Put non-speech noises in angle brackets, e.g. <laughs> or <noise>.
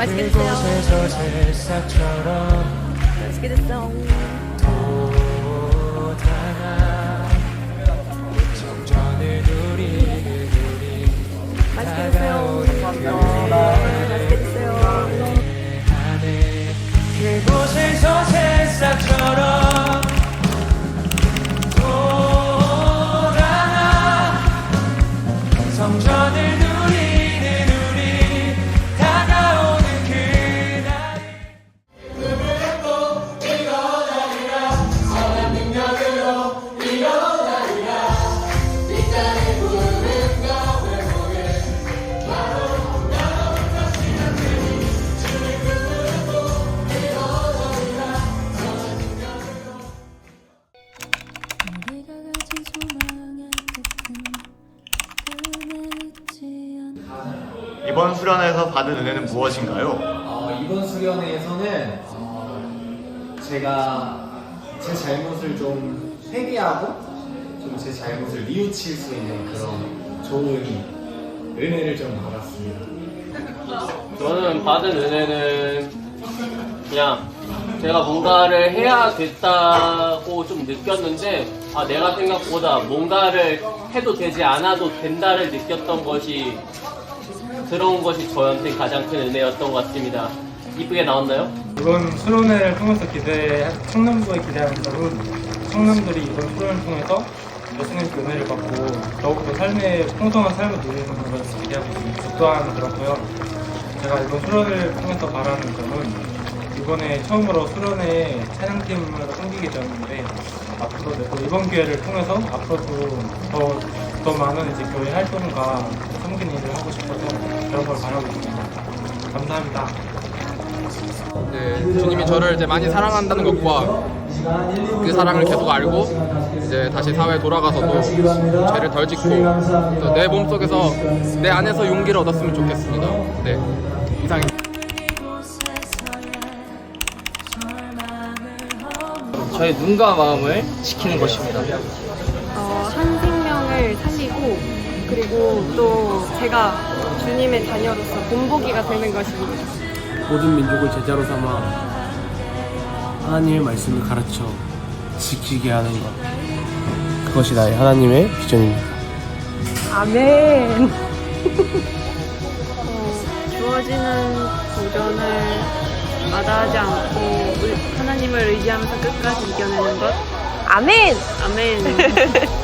맛있게 드세요. 맛있게 드세요. 이번 수련회에서 받은 은혜는 무엇인가요? 어, 이번 수련회에서는 어, 제가 제 잘못을 좀 회개하고 좀 제 잘못을 뉘우칠 수 있는 그런 좋은 은혜를 좀 받았습니다. 저는 받은 은혜는 그냥 제가 뭔가를 해야 됐다고 좀 느꼈는데 아 내가 생각보다 뭔가를 해도 되지 않아도 된다를 느꼈던 것이 그런 것이 저한테 가장 큰 은혜였던 것 같습니다. 이쁘게 나왔나요? 이번 수련회를 통해서 기대, 청남부에 기대하는 점은 청남들이 이번 수련을 통해서 예수님께 은혜를 받고 더욱더 삶의 풍성한 삶을 누리는 것을 기대하고 있습니다. 저 또한 그렇고요. 제가 이번 수련을 통해서 바라는 점은 이번에 처음으로 수련회 찬양팀으로 섬기게 되었는데 앞으로 또 이번 기회를 통해서 앞으로도 더, 더 많은 이제 교회 활동과 섬기는 일을 하고 싶어서 그런 걸 바라고 있습니다. 감사합니다. 네, 주님이 저를 이제 많이 사랑한다는 것과 그 사랑을 계속 알고 이제 다시 사회에 돌아가서도 죄를 덜 짓고 또내 몸속에서 내 안에서 용기를 얻었으면 좋겠습니다. 네, 이상입니다. 저의 눈과 마음을 지키는 것입니다. 어, 한 생 명을 살리고 그리고 또 제가 주님의 자녀로서 본보기가 되는 것입니다. 모든 민족을 제자로 삼아 하나님의 말씀을 가르쳐 지키게 하는 것. 그것이 나의 하나님의 비전입니다. 아멘. 어, 주어지는 도전을 마다하지 않고 의- 하나님을 의지하면서 끝까지 이겨내는 것. 아멘. 아멘. <laughs>